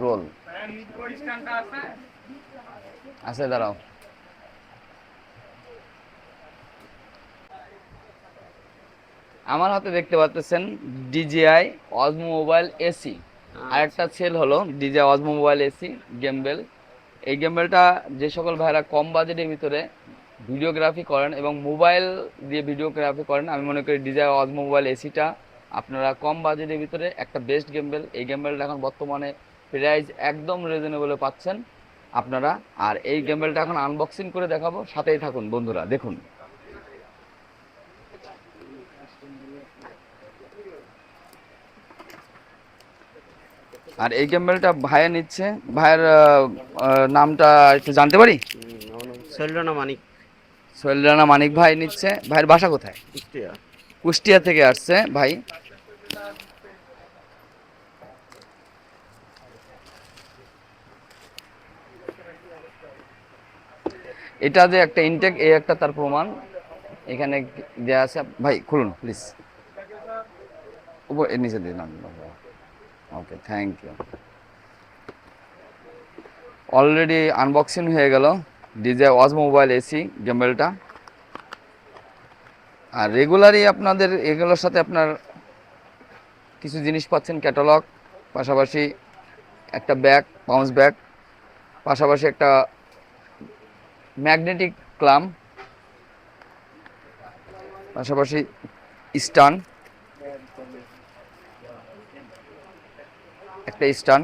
Role. আছে দাঁড়াও। আমার হাতে দেখতে পাচ্ছেন ডিজিআই অজমো মোবাইল এসি। আরেকটা সেল হলো DJI Osmo mobile SE gimbal. এই গেমবেলটা যে সকল ভাইরা কম বাজেটের ভিতরে ভিডিওগ্রাফি করেন এবং মোবাইল দিয়ে ভিডিওগ্রাফি করেন আমি মনে করি ডিজিআই অজমো মোবাইল এসিটা আপনারা কম বাজেটের ভিতরে একটা বেস্ট গেমবেল এই গেমবেলটা এখন বর্তমানে প্রাইস একদম রিজনেবলে পাচ্ছেন আপনারা। আর এই গেমবেলটা এখন আনবক্সিং করে দেখাবো সাথেই থাকুন বন্ধুরা দেখুন। আর এই গেমবেলটা ভাইয়া নিচ্ছে ভাইয়ের নামটা একটু জানতে পারি? শৈলনা মানিক। সোহেল মানিক ভাই নিচ্ছে ভাইয়ের বাসা কোথায়? কুষ্টিয়া থেকে আসছে, ভাই। এটা যে একটা ইনটেক এই একটা তার প্রমাণ। এখানে দেওয়া আছে। ভাই, খুলুন প্লিজ এর নিচে দিন okay thank you already unboxing হয়ে গেল। ডিজে, ওয়াজ মোবাইল, এসি গেমেলটা আর রেগুলারই আপনাদের এগুলোর সাথে আপনার কিছু জিনিস পাচ্ছেন ক্যাটালগ পাশাপাশি একটা ব্যাগ পাউন্স ব্যাগ পাশাপাশি একটা ম্যাগনেটিক ক্লাম পাশাপাশি স্টান একটা স্টান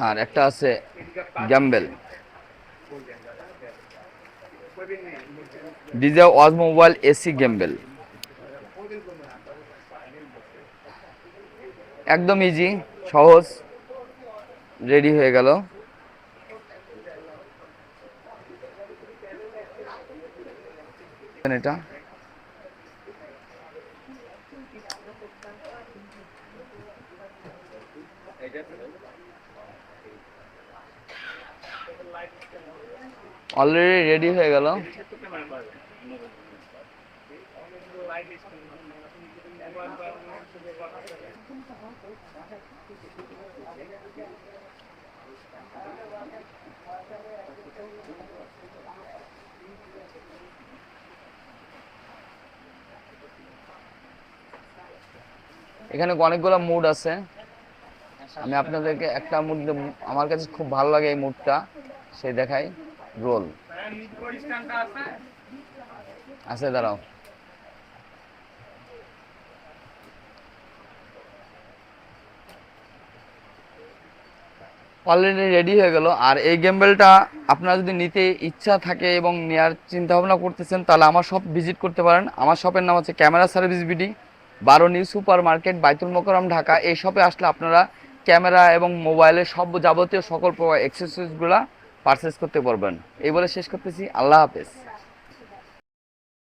আর একটা আছে গ্যাম্বেল ডিজে ওয়াজ মোবাইল এসি গ্যাম্বেল একদম ইজি সহজ রেডি হয়ে গেল। এটা। অলরেডি রেডি হয়ে গেল। এখানে অনেকগুলো মুড আছে। আমি আপনাদেরকে একটা মুড আমার কাছে খুব ভালো লাগে এই মুডটা সে দেখাই। রোল আছে, দাঁড়াও। অলরেডি রেডি হয়ে গেল। আর এই গেমবেলটা আপনারা যদি নিতে ইচ্ছা থাকে এবং নেওয়ার চিন্তা ভাবনা করতেছেন, তাহলে আমার শপ ভিজিট করতে পারেন। আমার শপের নাম হচ্ছে ক্যামেরা সার্ভিস বিডি বারো new super market Baitul Mukarram Dhaka. এই শপে আসলে আপনারা ক্যামেরা এবং মোবাইলের সব যাবতীয় সকল অ্যাক্সেসরিজগুলো পারচেস করতে পারবেন। এই বলে শেষ করতেছি। আল্লাহ হাফেজ।